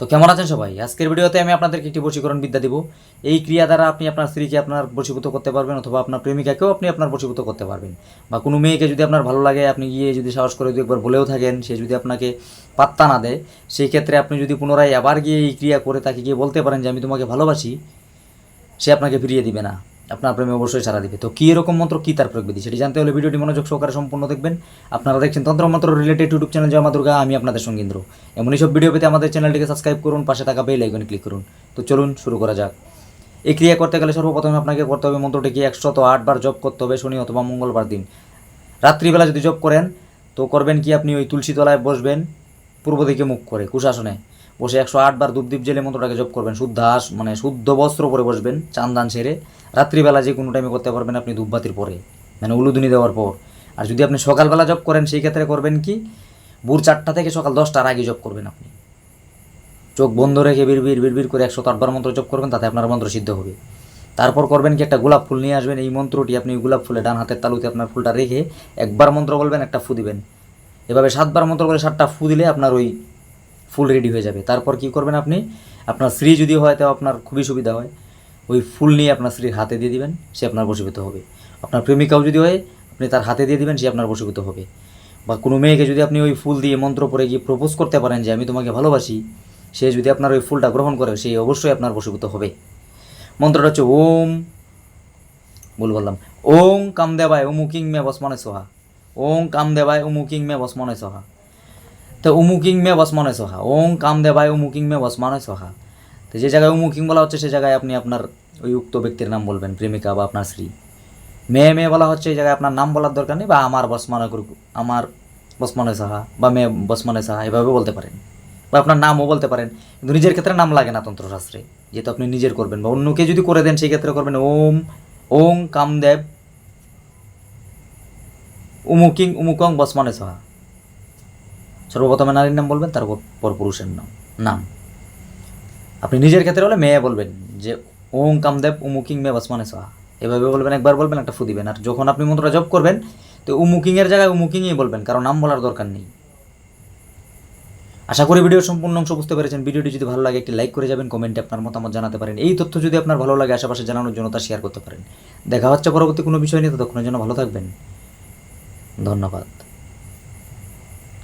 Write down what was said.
তো কেমন আছেন সবাই? আজকের ভিডিওতে আমি আপনাদেরকে একটি বশীকরণ বিদ্যা দিব। এই ক্রিয়া দ্বারা আপনি আপনার স্ত্রীকে আপনার বশীভূত করতে পারবেন অথবা আপনার প্রেমিকাকেও আপনি আপনার বশীভূত করতে পারবেন। বা কোনো মেয়েকে যদি আপনার ভালো লাগে, আপনি গিয়ে যদি সাহস করে যদি একবার বলেও থাকেন, সে যদি আপনাকে পাত্তা না দেয়, সেই ক্ষেত্রে আপনি যদি পুনরায় আবার গিয়ে এই ক্রিয়া করে তাকে গিয়ে বলতে পারেন যে, আমি তোমাকে ভালোবাসি সে আপনাকে ফিরিয়ে দিবে না। আপনার প্রেমে অবশ্যই সারা দিবে। তো কী এরকম মন্ত্র, কী তার প্রয়োগ বিধি সেটি জানতে হলে ভিডিওটি মনোযোগ সহকারে সম্পূর্ণ দেখবেন। আপনারা দেখছেন তন্ত্রমন্ত্র রিলেটেড ইউটিউব চ্যানেল জয় দুর্গা, আমি আপনাদের সঙ্গীন্দ্র। এমনই সব ভিডিও পেতে আমাদের চ্যানেলটিকে সাবস্ক্রাইব করুন, পাশে থাকা বেল আইকনে ক্লিক করুন। তো চলুন, শুরু করা যাক। এই ক্রিয়া করতে গেলে সর্বপ্রথমে আপনাকে করতে হবে মন্ত্রটিকে একশত আটবার জপ করতে হবে, শনি অথবা মঙ্গলবার দিন। রাত্রিবেলা যদি জপ করেন, তো করবেন কি আপনি ওই তুলসী তলায় বসবেন, পূর্ব দিকে মুখ করে, কুশাসনে। বসে একশো আটবার ধূপদীপ জেলে মন্ত্রটাকে জপ করবেন। শুদ্ধ মানে শুদ্ধ বস্ত্র পরে বসবেন, চান্দান সেরে। রাত্রিবেলা যে কোনো টাইমে করতে পারবেন আপনি ধূপবাতির পরে মানে উলুদুনি দেওয়ার পর। আর যদি আপনি সকালবেলা জব করেন, সেই ক্ষেত্রে করবেন কি, ভোর চারটা থেকে সকাল দশটার আগে জব করবেন আপনি। চোখ বন্ধ রেখে বিড়বিড় বিড়বিড় করে একশো আটবার মন্ত্র জপ করবেন, তাতে আপনার মন্ত্র সিদ্ধ হবে। তারপর করবেন কি, একটা গোলাপ ফুল নিয়ে আসবেন, এই মন্ত্রটি আপনি গোলাপ ফুলে ডান হাতের তালুতে আপনার ফুলটা রেখে একবার মন্ত্র বলবেন, একটা ফু দিবেন। এভাবে সাতবার মন্ত্র করে সাতটা ফু দিলে আপনার ওই ফুল রেডি হয়ে যাবে। তারপর কি করবেন আপনি, আপনার স্ত্রী যদি হয় তো আপনার খুবই সুবিধা হয়। ওই ফুল নিয়ে আপনার স্ত্রীর হাতে দিয়ে দিবেন, সে আপনার বশীভূত হবে। আপনার প্রেমিকাও যদি হয়, আপনি তার হাতে দিয়ে দিবেন, সে আপনার বশীভূত হবে। বা কোনো মেয়েকে যদি আপনি ওই ফুল দিয়ে মন্ত্র পরে গিয়ে প্রপোজ করতে পারেন যে, আমি তোমাকে ভালোবাসি সে যদি আপনার ওই ফুলটা গ্রহণ করে, সে অবশ্যই আপনার বশীভূত হবে। মন্ত্রটা হচ্ছে, ওম বল বললাম ওং কামদেবায় উমুকিং মে বসমনে সোহা ওং কামদেবায় উমুকিং মে বসমনে সোহা। তো উমুকিং মে বসমনে সোহা ওং কামদেবায় উমুকিং মে বসমনে সোহা। তো যে জায়গায় উমুকিং বলা হচ্ছে, সে জায়গায় আপনি আপনার ওই উক্ত ব্যক্তির নাম বলবেন, প্রেমিকা বা আপনার স্ত্রী। মেয়ে মেয়ে বলা হচ্ছে এই জায়গায় আপনার নাম বলার দরকার নেই বা আমার বসমানে আমার বসমনে সাহা বা মেয়ে বসমনে সাহা এভাবে বলতে পারেন বা আপনার নামও বলতে পারেন, কিন্তু নিজের ক্ষেত্রে নাম লাগে না তন্ত্রশাস্ত্রে যেহেতু আপনি নিজের করবেন বা অন্যকে যদি করে দেন, সেই ক্ষেত্রে করবেন। ওম, ওং কামদেব, উমুকিং, উমুকং বসমনে সাহা। সর্বপ্রথমে নারীর নাম বলবেন, তারপর পর পুরুষের নাম নাম। আপনি নিজের ক্ষেত্রে হলে মেয়ে বলবেন যে ওং কামদেব উমুকিং মে বসমানে সাহা এভাবে বলবেন, একবার বলবেন, একটা ফু দিবেন। আর যখন আপনি মন্ত্রটা জপ করবেন, তো উমুকিংয়ের জায়গায় উমুকিংই বলবেন, কারণ নাম বলার দরকার নেই। আশা করি ভিডিওর সম্পূর্ণ অংশ বুঝতে পেরেছেন। ভিডিওটি যদি ভালো লাগে, একটি লাইক করে যাবেন, কমেন্টে আপনার মতামত জানাতে পারেন। এই তথ্য যদি আপনার ভালো লাগে, আশেপাশে জানানোর জন্য তা শেয়ার করতে পারেন। দেখা হচ্ছে পরবর্তী কোনো বিষয় নিয়ে, ততক্ষণের জন্য ভালো থাকবেন। ধন্যবাদ।